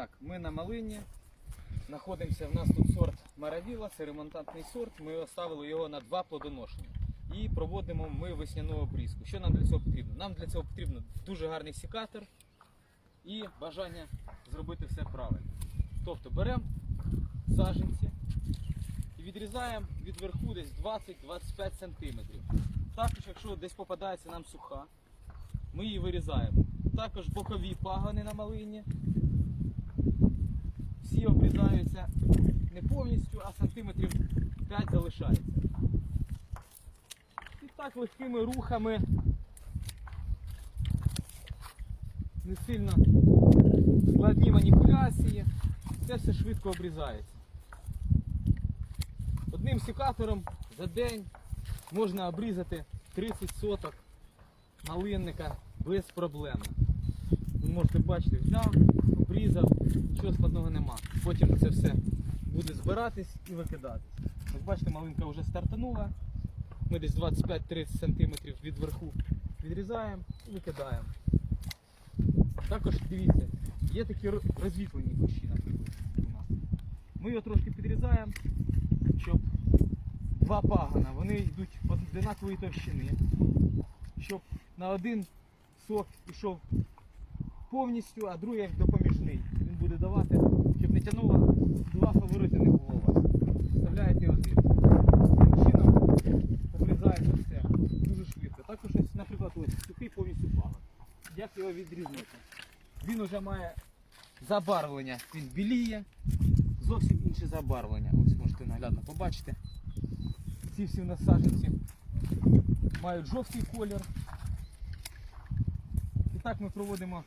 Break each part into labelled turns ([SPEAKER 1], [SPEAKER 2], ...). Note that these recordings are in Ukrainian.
[SPEAKER 1] так, ми на малині. Знаходимося, в нас тут сорт Маравіла, це ремонтантний сорт. Ми оставили його на два плодоношення. І проводимо ми весняну обрізку. Що нам для цього потрібно? Нам для цього потрібно дуже гарний сікатор і бажання зробити все правильно. Тобто беремо саженці і відрізаємо від верху десь 20-25 см. Також, якщо десь попадається нам суха, ми її вирізаємо. Також бокові пагони на малині. Всі обрізаються не повністю, а сантиметрів 5 залишається. І так легкими рухами, не сильно складні маніпуляції, це все швидко обрізається. Одним секатором за день можна обрізати 30 соток малинника без проблем. Ви можете бачити, взяв, обрізав, нічого складного нема. Потім це все буде збиратись і викидатись. Як бачите, малинка вже стартанула. Ми десь 25-30 см від верху відрізаємо і викидаємо. Також дивіться, є такі ро- розвітлені кущі, у нас. Ми його трошки підрізаємо, щоб два пагана, вони йдуть однакової товщини, щоб на один сок пішов повністю, а другий. Він буде давати, щоб не тягнуло, два фаворити не було у вас. Вставляєте один. Таким чином обрізається все дуже швидко. Також, ось, наприклад, ось сухий повністю пагон. Як його відрізнити? Він вже має забарвлення, він біліє, зовсім інше забарвлення. Ось можете наглядно побачити. Ці всі насадженці мають жовтий колір. І так ми проводимо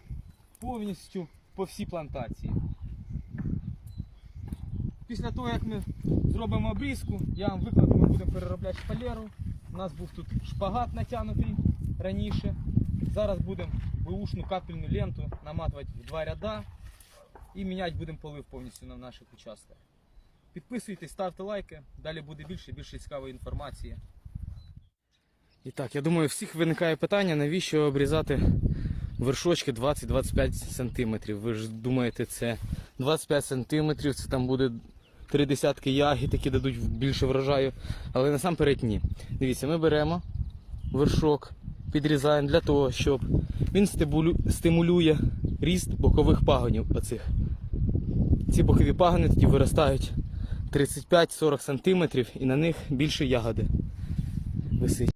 [SPEAKER 1] повністю по всій плантації. Після того, як ми зробимо обрізку, я вам викладу, ми будемо переробляти шпалеру. У нас був тут шпагат натягнутий раніше. Зараз будемо бушну капельну ленту наматувати в два ряда і міняти будемо полив повністю на наших участках. Підписуйтесь, ставте лайки, далі буде більше і більше цікавої інформації. І так, я думаю, всіх виникає питання, навіщо обрізати вершочки 20-25 см. Ви ж думаєте, це 25 см, це там буде три десятки ягід, які дадуть більше врожаю. Але насамперед ні. Дивіться, ми беремо вершок, підрізаємо для того, щоб він стимулює ріст бокових пагонів. Оцих. Ці бокові пагони тоді виростають 35-40 см і на них більше ягоди висить.